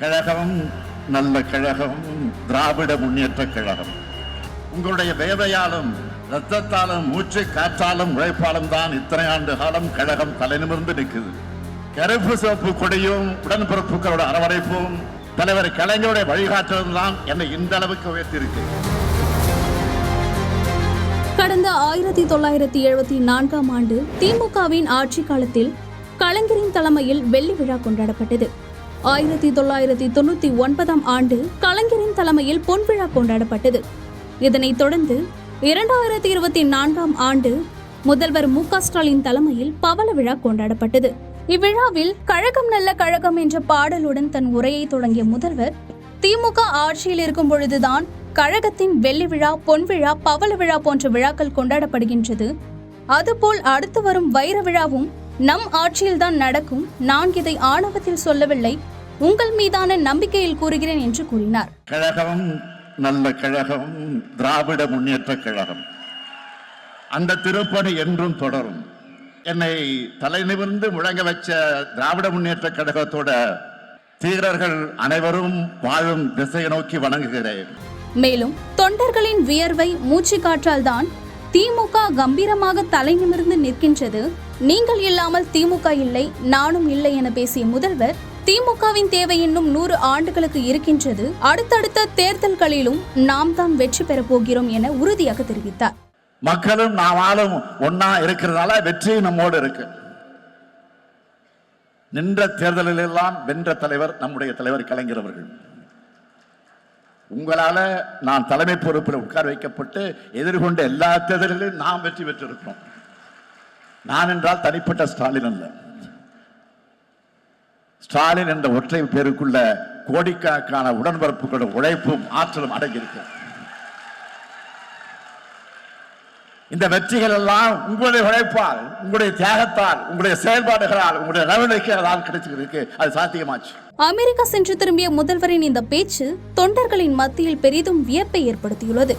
கழகம் நல்ல கழகம் திராவிட முன்னேற்ற கழகம். உங்களுடைய வேதையாலும் ரத்தத்தாலும் மூச்சு காற்றாலும் உழைப்பாலும் தான் இத்தனை ஆண்டு காலம் கழகம் தலைநிமிர்ந்து நிற்குது. கருப்பு சிவப்பு கொடியும் உடன்பிறப்புகளோட அரவணைப்பும் தலைவர் கலைஞருடைய வழிகாட்டலும் தான் என்னை இந்த அளவுக்கு உயர்த்தியிருக்கு. கடந்த ஆயிரத்தி தொள்ளாயிரத்தி எழுபத்தி நான்காம் ஆண்டு திமுகவின் ஆட்சி காலத்தில் கலைஞரின் தலைமையில் வெள்ளி விழா கொண்டாடப்பட்டது. ஆயிரத்தி தொள்ளாயிரத்தி தொண்ணூத்தி ஒன்பதாம் ஆண்டு கலைஞரின் தலைமையில் பொன்விழா கொண்டாடப்பட்டது. இதனைத் தொடர்ந்து இரண்டாயிரத்தி இருபத்தி நான்காம் ஆண்டு முதல்வர் மு ஸ்டாலின் தலைமையில் பவள விழா கொண்டாடப்பட்டது. இவ்விழாவில் கழகம் நல்ல கழகம் என்ற பாடலுடன் தன் உரையை தொடங்கிய முதல்வர் திமுக ஆட்சியில் இருக்கும் பொழுதுதான் கழகத்தின் வெள்ளி விழா பொன் விழா பவள விழா போன்ற விழாக்கள் கொண்டாடப்படுகின்றது. அதுபோல் அடுத்து வரும் வைர விழாவும் நம் ஆட்சியில்தான் நடக்கும். நான் இதை ஆணவத்தில் சொல்லவில்லை. உங்கள் மீதான நம்பிக்கையில் கூறுகிறேன் என்று கூறினார். கழகம் நல்ல கழகம் திராவிட முன்னேற்ற கழகம். அந்த திருப்பணி என்றும் தொடரும். என்னை தலைநிமிர்ந்து முழங்க வச்ச திராவிட முன்னேற்ற கழகத்தோட தீரர்கள் அனைவரும் வாழும் திசையை நோக்கி வணங்குகிறேன். மேலும் தொண்டர்களின் வியர்வை மூச்சு காற்றால் தான் திமுக கம்பீரமாக தலை நிமிர்ந்து நிற்கின்றது. நீங்கள் இல்லாமல் திமுக இல்லை நானும் இல்லை என பேசிய முதல்வர் திமுகவின் தேவை இன்னும் நூறு ஆண்டுகளுக்கு இருக்கின்றது. அடுத்தடுத்த தேர்தல்களிலும் நாம் தான் வெற்றி பெறப் போகிறோம் என உறுதியாக தெரிவித்தார். மக்களும் நாமாலும் ஒன்னா இருக்கிறதால வெற்றி நம்மோடு இருக்கு. நின்ற தேர்தலில் எல்லாம் வென்ற தலைவர் நம்முடைய தலைவர் கலைஞர் அவர்கள். உங்களால நான் தலைமை பொறுப்பில் உட்கார வைக்கப்பட்டு எதிர்கொண்ட எல்லா தேர்தலிலும் நாம் வெற்றி பெற்றிருக்கிறோம். நான் என்றால் தனிப்பட்ட ஸ்டாலின் அல்ல. ஸ்டாலின் என்ற ஒற்றை பேருக்குள்ள கோடிக்கணக்கான உடன்பரப்புகளோட உழைப்பும் ஆற்றலும் அடங்கியிருக்கு. இந்த வெற்றிகள் எல்லாம் உங்களுடைய உழைப்பால் உங்களுடைய தியாகத்தால் உங்களுடைய செயல்பாடுகளால் உங்களுடைய நடவடிக்கைகளால் கிடைச்சிருக்கு. அது சாத்தியமாச்சு. அமெரிக்கா சென்று திரும்பிய முதல்வரின் இந்த பேச்சு தொண்டர்களின் மத்தியில் பெரிதும் வியப்பை ஏற்படுத்தியுள்ளது.